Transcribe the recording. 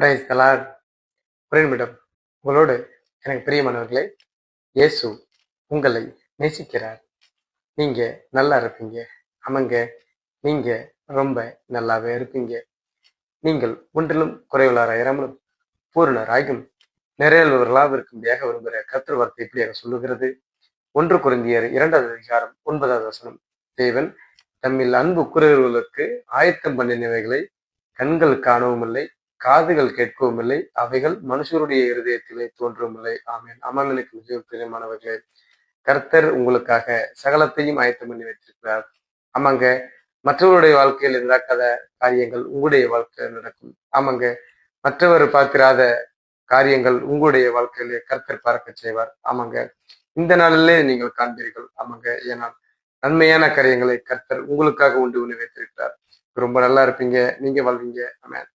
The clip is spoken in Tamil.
Price தலாட் madam? உங்களோடு எனக்கு பிரியமானவர்களே இயேசு உங்களை நேசிக்கிறார். நீங்க நல்லா இருப்பீங்க. ஆமாங்க நீங்க ரொம்ப நல்லாவே இருப்பீங்க. நீங்கள் ஒன்றிலும் குறைவுளாராயிரமலும் பூரணராகும் நிறையவர்களாக இருக்கும்படியாக விரும்புகிற கர்த்தர் வார்த்தை இப்படியாக சொல்லுகிறது. ஒன்று குருந்தியர் இரண்டாவது அதிகாரம் ஒன்பதாவது வசனம். தேவன் தம்மில் அன்பு குறைவுகளுக்கு ஆயத்தம் பண்ணினவைகளை கண்கள் காணவும் இல்லை காதுகள் கேட்கவும் இல்லை அவைகள் மனுஷருடைய இருதயத்திலே தோன்றவும் இல்லை ஆமேன். ஆமாம் எனக்கு மிகவும் பிரியமானவர்களே கர்த்தர் உங்களுக்காக சகலத்தையும் ஆயத்தம் பண்ணி வைத்திருக்கிறார். ஆமாங்க. மற்றவருடைய வாழ்க்கையில் நடக்காத காரியங்கள் உங்களுடைய வாழ்க்கையில் நடக்கும். ஆமாங்க. மற்றவர் பார்த்திராத காரியங்கள் உங்களுடைய வாழ்க்கையிலே கர்த்தர் பார்க்க செய்வார். ஆமாங்க. இந்த நாளிலே நீங்கள் காண்பீர்கள். ஆமாங்க. ஏனால் நன்மையான காரியங்களை கர்த்தர் உங்களுக்காக உண்டு உண்டு வைத்திருக்கிறார். ரொம்ப நல்லா இருப்பீங்க. நீங்க வாழ்வீங்க. ஆமாம்